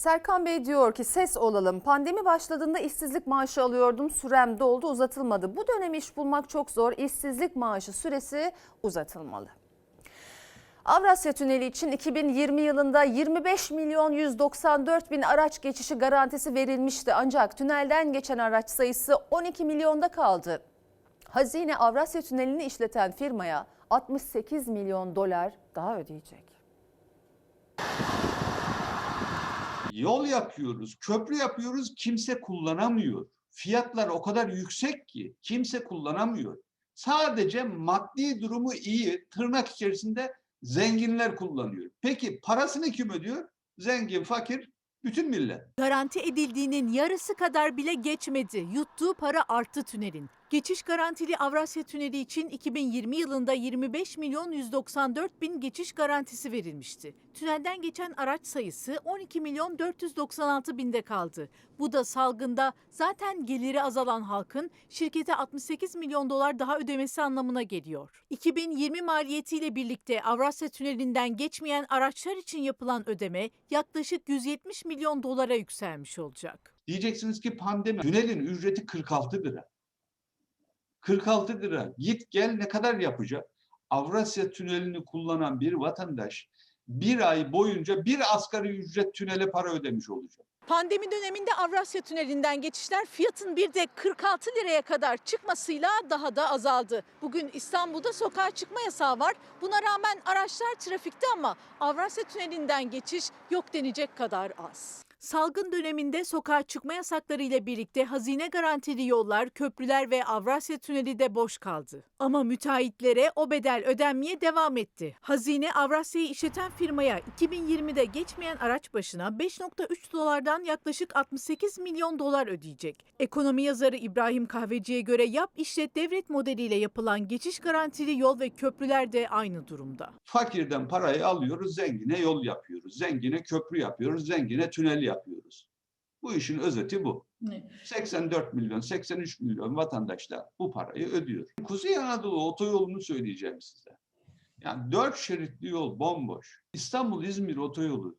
Serkan Bey diyor ki ses olalım. Pandemi başladığında işsizlik maaşı alıyordum. Sürem doldu uzatılmadı. Bu dönem iş bulmak çok zor. İşsizlik maaşı süresi uzatılmalı. Avrasya Tüneli için 2020 yılında 25 milyon 194 bin araç geçişi garantisi verilmişti. Ancak tünelden geçen araç sayısı 12 milyonda kaldı. Hazine Avrasya Tüneli'ni işleten firmaya 68 milyon dolar daha ödeyecek. Yol yapıyoruz, köprü yapıyoruz, kimse kullanamıyor. Fiyatlar o kadar yüksek ki kimse kullanamıyor. Sadece maddi durumu iyi, tırnak içerisinde zenginler kullanıyor. Peki parasını kim ödüyor? Zengin, fakir, bütün millet. Garanti edildiğinin yarısı kadar bile geçmedi. Yuttuğu para arttı tünelin. Geçiş garantili Avrasya Tüneli için 2020 yılında 25 milyon 194 bin geçiş garantisi verilmişti. Tünelden geçen araç sayısı 12 milyon 496 binde kaldı. Bu da salgında zaten geliri azalan halkın şirkete 68 milyon dolar daha ödemesi anlamına geliyor. 2020 maliyetiyle birlikte Avrasya Tüneli'nden geçmeyen araçlar için yapılan ödeme yaklaşık 170 milyon dolara yükselmiş olacak. Diyeceksiniz ki pandemi, tünelin ücreti 46 lira. 46 lira. Git gel ne kadar yapacak? Avrasya Tüneli'ni kullanan bir vatandaş bir ay boyunca bir asgari ücret tünele para ödemiş olacak. Pandemi döneminde Avrasya Tüneli'nden geçişler fiyatın bir de 46 liraya kadar çıkmasıyla daha da azaldı. Bugün İstanbul'da sokağa çıkma yasağı var. Buna rağmen araçlar trafikte ama Avrasya Tüneli'nden geçiş yok denecek kadar az. Salgın döneminde sokağa çıkma yasakları ile birlikte hazine garantili yollar, köprüler ve Avrasya Tüneli de boş kaldı. Ama müteahhitlere o bedel ödenmeye devam etti. Hazine Avrasya'yı işleten firmaya 2020'de geçmeyen araç başına 5.3 dolardan yaklaşık 68 milyon dolar ödeyecek. Ekonomi yazarı İbrahim Kahveci'ye göre yap işlet devlet modeliyle yapılan geçiş garantili yol ve köprüler de aynı durumda. Fakirden parayı alıyoruz, zengine yol yapıyoruz. Zengine köprü yapıyoruz, zengine tünel yapıyoruz. Bu işin özeti bu. 84 milyon, 83 milyon vatandaş da bu parayı ödüyor. Kuzey Anadolu otoyolunu söyleyeceğim size. Yani 4 şeritli yol bomboş. İstanbul-İzmir otoyolu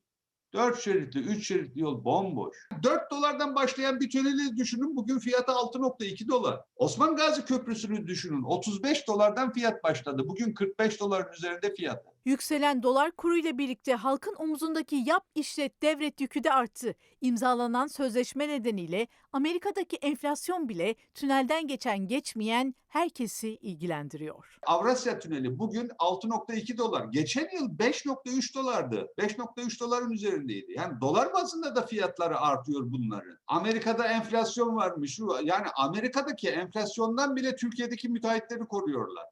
4 şeritli, 3 şeritli yol bomboş. 4 dolardan başlayan bir tüneli düşünün. Bugün fiyatı 6.2 dolar. Osman Gazi Köprüsü'nü düşünün. 35 dolardan fiyat başladı. Bugün 45 doların üzerinde fiyatı. Yükselen dolar kuruyla birlikte halkın omuzundaki yap işlet devlet yükü de arttı. İmzalanan sözleşme nedeniyle Amerika'daki enflasyon bile tünelden geçen geçmeyen herkesi ilgilendiriyor. Avrasya Tüneli bugün 6.2 dolar. Geçen yıl 5.3 dolardı. 5.3 doların üzerindeydi. Yani dolar bazında da fiyatları artıyor bunların. Amerika'da enflasyon varmış. Yani Amerika'daki enflasyondan bile Türkiye'deki müteahhitleri koruyorlar.